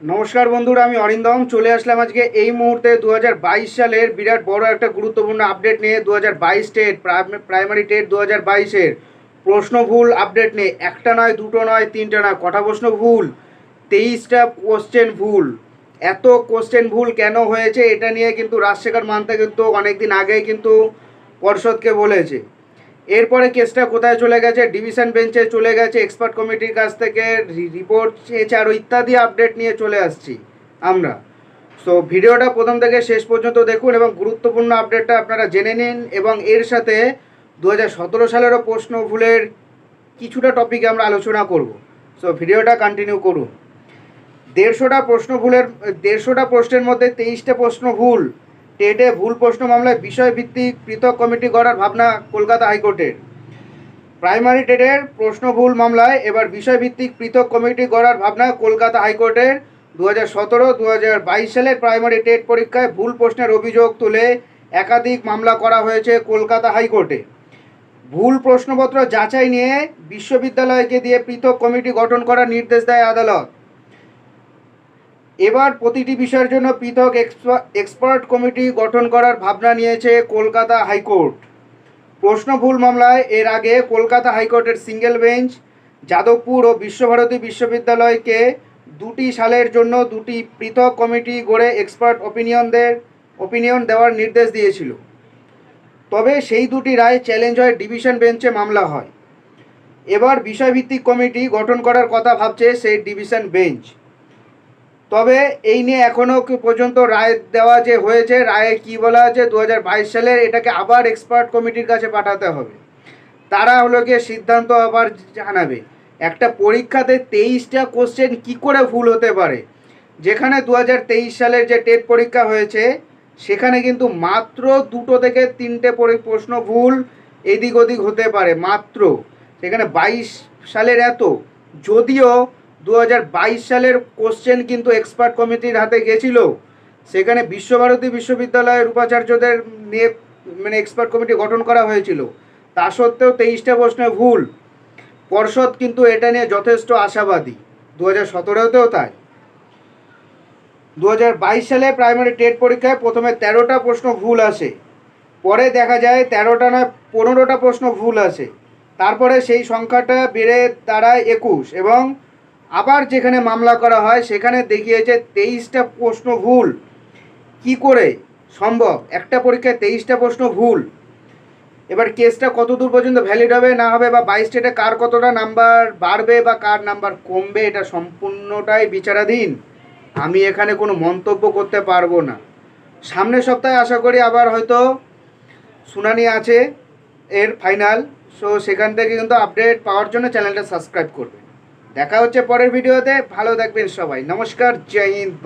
নমস্কার বন্ধুরা, আমি অরিন্দম। চলে আসলাম আজকে এই মুহূর্তে দু হাজার বাইশ সালের বিরাট বড় একটা গুরুত্বপূর্ণ আপডেট নিয়ে দু হাজার বাইশ টেট প্রাইমারি টেট দু হাজার বাইশের। প্রশ্ন ভুল আপডেট নিয়ে একটা নয়, দুটো নয়, তিনটে নয়, কটা প্রশ্ন ভুল? তেইশটা কোশ্চেন ভুল। এত কোশ্চেন ভুল কেন হয়েছে, এটা নিয়ে কিন্তু রাজশেখর মানতে কিন্তু অনেকদিন আগেই কিন্তু পর্ষদকে বলেছে। এরপরে কেসটা কোথায় চলে গেছে? ডিভিশন বেঞ্চে চলে গেছে, এক্সপার্ট কমিটির কাছ থেকে রিপোর্ট চেয়েছে আরও ইত্যাদি আপডেট নিয়ে চলে আসছি আমরা। সো ভিডিওটা প্রথম থেকে শেষ পর্যন্ত দেখুন এবং গুরুত্বপূর্ণ আপডেটটা আপনারা জেনে নিন এবং এর সাথে দু হাজার সতেরো সালেরও প্রশ্ন ভুলের কিছুটা টপিকে আমরা আলোচনা করব। সো ভিডিওটা কন্টিনিউ করুন। দেড়শোটা প্রশ্ন ভুলের, দেড়শোটা প্রশ্নের মধ্যে তেইশটা প্রশ্ন ভুল। টেটে ভুল প্রশ্ন মামলায় বিষয়ভিত্তিক পৃথক কমিটি গড়ার ভাবনা কলকাতা হাইকোর্টের। প্রাইমারি টেটের প্রশ্ন ভুল মামলায় এবার বিষয়ভিত্তিক পৃথক কমিটি গড়ার ভাবনা কলকাতা হাইকোর্টের। দু হাজার সতেরো দু হাজার বাইশ সালের প্রাইমারি টেট পরীক্ষায় ভুল প্রশ্নের অভিযোগ তুলে একাধিক মামলা করা হয়েছে কলকাতা হাইকোর্টে। ভুল প্রশ্নপত্র যাচাই নিয়ে বিশ্ববিদ্যালয়কে দিয়ে পৃথক কমিটি গঠন করার নির্দেশ দেয় আদালত। এবার প্রতিটি বিষয়ের জন্য পৃথক এক্সপার্ট কমিটি গঠন করার ভাবনা নিয়েছে কলকাতা হাইকোর্ট। প্রশ্ন ভুল মামলায় এর আগে কলকাতা হাইকোর্টের সিঙ্গেল বেঞ্চ, যাদবপুর ও বিশ্বভারতী বিশ্ববিদ্যালয়কে দুটি সালের জন্য দুটি পৃথক কমিটি গড়ে এক্সপার্ট ওপিনিয়নদের অপিনিয়ন দেওয়ার নির্দেশ দিয়েছিল। তবে সেই দুটি রায় চ্যালেঞ্জ হয় ডিভিশন বেঞ্চে মামলা হয়। এবার বিষয়ভিত্তিক কমিটি গঠন করার কথা ভাবছে সেই ডিভিশন বেঞ্চ। তবে এই নিয়ে এখনও পর্যন্ত রায় দেওয়া যে হয়েছে, রায়ে কি বলা আছে দু হাজার বাইশ সালের, এটাকে আবার এক্সপার্ট কমিটির কাছে পাঠাতে হবে। তারা হলো গিয়ে সিদ্ধান্ত আবার জানাবে। একটা পরীক্ষাতে তেইশটা কোশ্চেন কি করে ভুল হতে পারে? যেখানে দু হাজার তেইশ সালের যে টেট পরীক্ষা হয়েছে, সেখানে কিন্তু মাত্র দুটো থেকে তিনটে পরি- প্রশ্ন ভুল, এদিক ওদিক হতে পারে। মাত্র। সেখানে বাইশ সালের এত। যদিও দু হাজার বাইশ সালের কোশ্চেন কিন্তু এক্সপার্ট কমিটির হাতে গেছিল। সেখানে বিশ্বভারতী বিশ্ববিদ্যালয়ের উপাচার্যদের নিয়ে মানে এক্সপার্ট কমিটি গঠন করা হয়েছিল। তা সত্ত্বেও তেইশটা প্রশ্নে ভুল। পর্ষদ কিন্তু এটা নিয়ে যথেষ্ট আশাবাদী। দু হাজার সতেরোতেও তাই। দু হাজার বাইশ সালে প্রাইমারি টেট পরীক্ষায় প্রথমে তেরোটা প্রশ্ন ভুল আসে। পরে দেখা যায় তেরোটা নয়, পনেরোটা প্রশ্ন ভুল আসে। তারপরে সেই সংখ্যাটা বেড়ে দাঁড়ায় একুশ এবং আবার যেখানে মামলা করা হয়, সেখানে দেখিয়েছে তেইশটা প্রশ্ন ভুল। কি করে সম্ভব? একটা পরীক্ষায় তেইশটা প্রশ্ন ভুল। এবার কেসটা কত দূর পর্যন্ত ভ্যালিড হবে, না হবে, বা বাইশ স্টেটে কার কতটা নাম্বার বাড়বে বা কার নাম্বার কমবে, এটা সম্পূর্ণটাই বিচারাধীন। আমি এখানে কোনো মন্তব্য করতে পারব না। সামনের সপ্তাহে আশা করি আবার হয়তো শুনানি আছে, এর ফাইনাল সো সেখান থেকে কিন্তু আপডেট পাওয়ার জন্য চ্যানেলটা সাবস্ক্রাইব করবেন। দেখা হচ্ছে পরের ভিডিওতে। ভালো থাকবেন সবাই। নমস্কার জয় হিন্দ